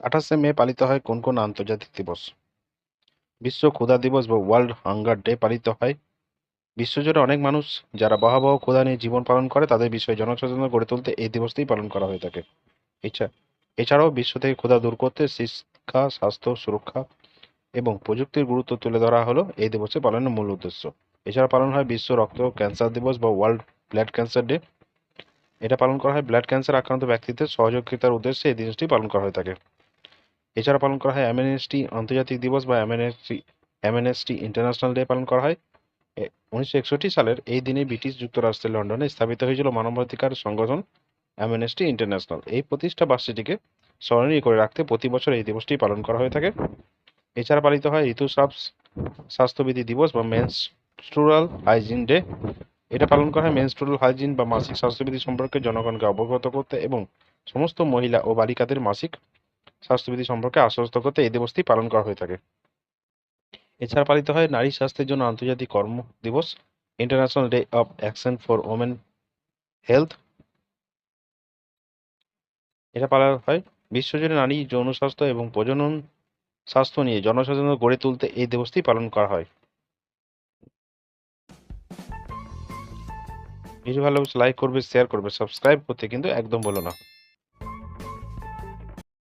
আঠাশে মে পালিত হয় কোন কোন আন্তর্জাতিক দিবস? বিশ্ব ক্ষুধা দিবস বা ওয়ার্ল্ড হাঙ্গার ডে পালিত হয়। বিশ্বজুড়ে অনেক মানুষ যারা বহাবহ ক্ষুধা নিয়ে জীবন পালন করে, তাদের বিষয়ে জনসচেতনতা গড়ে তুলতে এই দিবসটিই পালন করা হয়ে থাকে। এছাড়া এছাড়াও বিশ্ব থেকে ক্ষুধা দূর করতে শিক্ষা, স্বাস্থ্য, সুরক্ষা এবং প্রযুক্তির গুরুত্ব তুলে ধরা হলো এই দিবসে পালনের মূল উদ্দেশ্য। এছাড়া পালন হয় বিশ্ব রক্ত ক্যান্সার দিবস বা ওয়ার্ল্ড ব্লাড ক্যান্সার ডে। এটা পালন করা হয় ব্লাড ক্যান্সার আক্রান্ত ব্যক্তিদের সহযোগিতার উদ্দেশ্যে এই দিনটি পালন করা হয়ে থাকে। এছাড়া পালন করা হয় অ্যামনেস্টি আন্তর্জাতিক দিবস বা অ্যামনেস্টি অ্যামনেস্টি ইন্টারন্যাশনাল ডে পালন করা হয়। উনিশশো একষট্টি সালের এই দিনে ব্রিটিশ যুক্তরাষ্ট্রের লন্ডনে স্থাপিত হয়েছিল মানবাধিকার সংগঠন অ্যামনেস্টি ইন্টারন্যাশনাল এই প্রতিষ্ঠা বার্ষিকীকে স্মরণীয় করে রাখতে প্রতি বছর এই দিবসটি পালন করা হয়ে থাকে। এছাড়া পালিত হয় ঋতুস্রাব, স্বাস্থ্যবিধি দিবস বা মেনস্ট্রুরাল হাইজিন ডে এটা পালন করা হয় মেনস্ট্রুরাল হাইজিন বা মাসিক স্বাস্থ্যবিধি সম্পর্কে জনগণকে অবগত করতে এবং সমস্ত মহিলা ও বালিকাদের মাসিক স্বাস্থ্যবিধি সম্পর্কে আশ্বস্ত করতে এই দিবসটি পালন করা হয়ে থাকে। এছাড়া পালিত হয় নারী স্বাস্থ্যের জন্য আন্তর্জাতিক কর্ম দিবস international day of action for women health এটা পালন হয় বিশ্বজুড়ে নারী যৌন স্বাস্থ্য এবং প্রজনন স্বাস্থ্য নিয়ে জনসচেতনতা গড়ে তুলতে এই দিবসটি পালন করা হয়। ভিডিও ভালো লাইক করবে শেয়ার করবে সাবস্ক্রাইব করতে কিন্তু একদম বলো না।